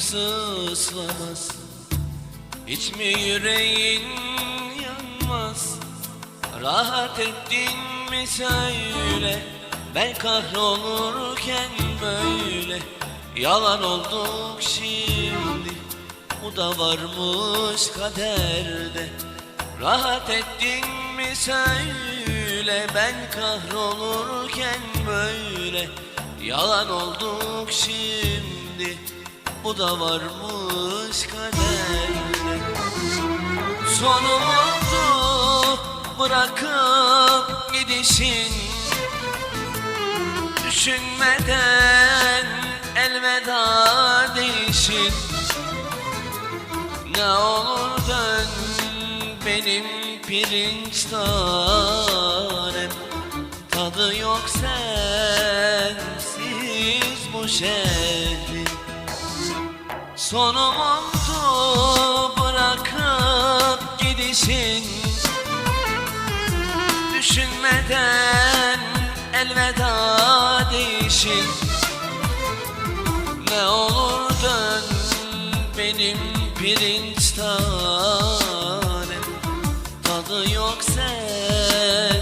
sıslamaz Hiç mi yüreğin yanmaz? Rahat ettin mi söyle? Ben kahrolurken böyle. Yalan olduk şimdi. Bu da varmış kaderde. Rahat ettin mi söyle? Ben kahrolurken böyle Yalan olduk şimdi Bu da varmış kaderde Sonum oldu bırakıp gidişin. Düşünmeden elveda değişin. Ne olur dön benim pirinç tanem Tadı yok sensiz bu şehrin Sonum oldu bırakıp gidişin. Düşünmeden elveda değişin. Ne olur dön benim pirinç tanem? Tadı yok sensiz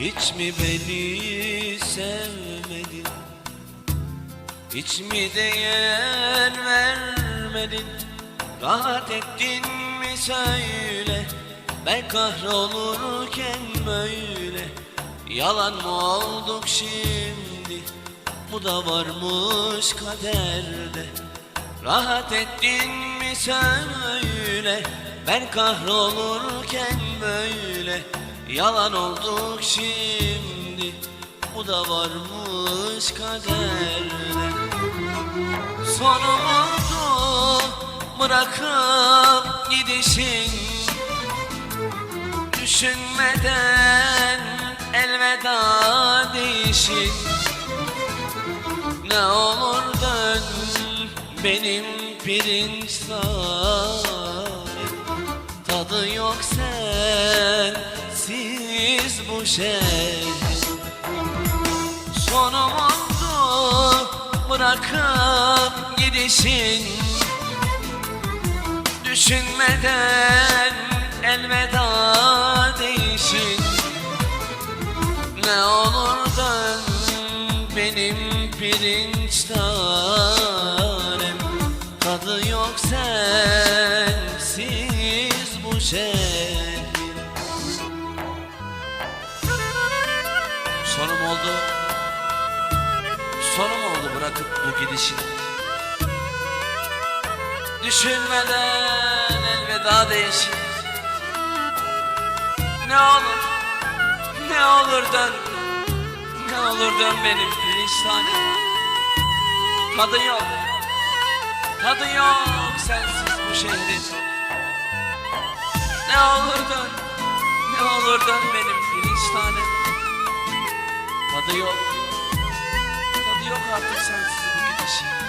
Hiç mi beni sevmedin? Hiç mi değer vermedin? Rahat ettin mi söyle? Ben kahrolurken böyle Yalan mı olduk şimdi? Bu da varmış kaderde Rahat ettin mi söyle Ben kahrolurken böyle Yalan olduk şimdi Bu da varmış kaderde Sonum oldu bırakıp gidişin Düşünmeden elveda değişin. Ne olur dön benim pirinç Tadı yok sensiz bu şehrin Sonum oldu bırakıp gidişin. Düşünmeden elveda değişin. Ne olur dön benim pirinç tanem? Tadı yok sensiz bu şehrin Oldu? Sonum oldu bırakıp bu gidişin Düşünmeden elveda değişin Ne olur Ne olur dön. Ne olur dön benim pirinç tanem Tadı yok Tadı yok sensiz bu şehrin. Ne olur dön Ne olur dön benim pirinç tanem だよだってよくあってさ続けたし